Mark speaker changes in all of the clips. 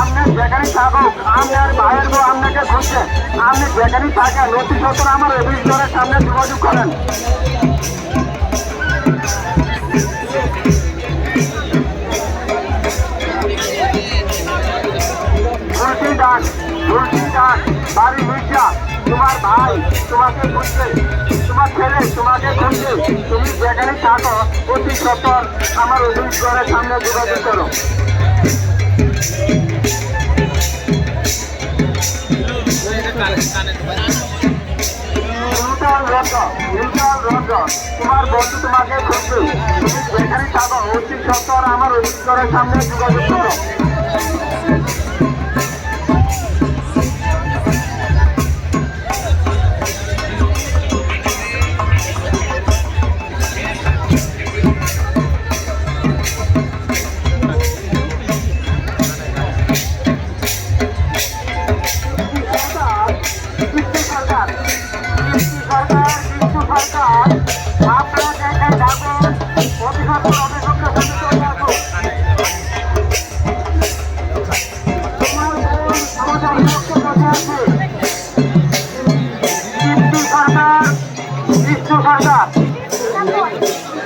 Speaker 1: আপনি যেখানে থাকুক আপনার ভাইয়ের বউ আপনাকে খুঁজছে। আপনি যেখানে থাকেন, অতি সত্তর আমার অভিযোগের সামনে যোগাযোগ করেন। বাড়ি মির্জা তোমার ভাই তোমাকে খুঁজছে, তোমার ছেলে তোমাকে খুঁজছে। তুমি যেখানে থাকো, অতি সত্তর আমার অভিযোগের সামনে যোগাযোগ করো। তোমার বন্ধু তোমাকে খুঁজছে। তুমি যেখানে থাকো, অতি সত্তর আমার অভিযোগের সামনে যোগাযোগ করো।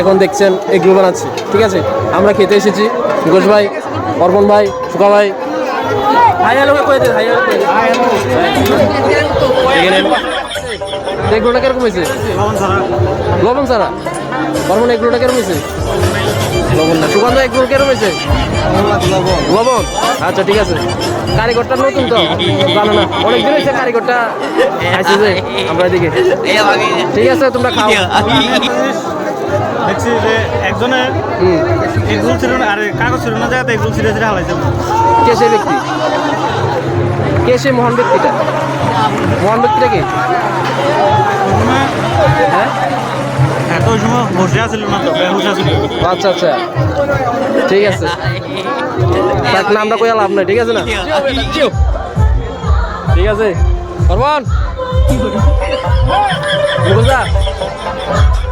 Speaker 2: এখন দেখছেন এগুলো বানাচ্ছি ঠিক আছে? আমরা খেতে এসেছি ঘোষ ভাই অর্পণ ভাই সুকা ভাই। এগুলোটা কীরকম হয়েছে? লবণ ছাড়া। অর্পণ এগুলোটা কীরকম হয়েছে? লবণ না। সুকান্ত এগুলো কীরকম হয়েছে? লবণ। আচ্ছা ঠিক আছে। কারিগরটা নতুন তো? জানো না। অনেকদিন হয়েছে কারিগরটা আসছে আমরা এদিকে। ঠিক আছে তোমরা খাও।
Speaker 3: দেখছি যে একজনের
Speaker 2: হুম।
Speaker 3: এগুলো ছিল না আর কাগজ ছিল না জায়গাতে এগুলো ছিঁড়ে ছিঁড়ে
Speaker 2: কে সেই ব্যক্তি? কে সেই মহান ব্যক্তিটা? মহান ব্যক্তিটা কে? হ্যাঁ?
Speaker 3: এত সময় বসে আছিল না তো বেহুশ আছিল।
Speaker 2: আচ্ছা আচ্ছা। ঠিক আছে। তাক নামটা কইয়া লাভ নাই ঠিক আছে না? ঠিক আছে। অরমান
Speaker 1: বুঝা অর্পণ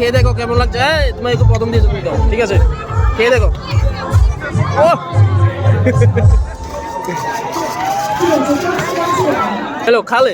Speaker 1: খেয়ে দেখো কেমন লাগছে। এই, তোমায় একটু প্রথম দিয়েছ তুমি দাও ঠিক আছে? খেয়ে দেখো। ও! হ্যালো খালে?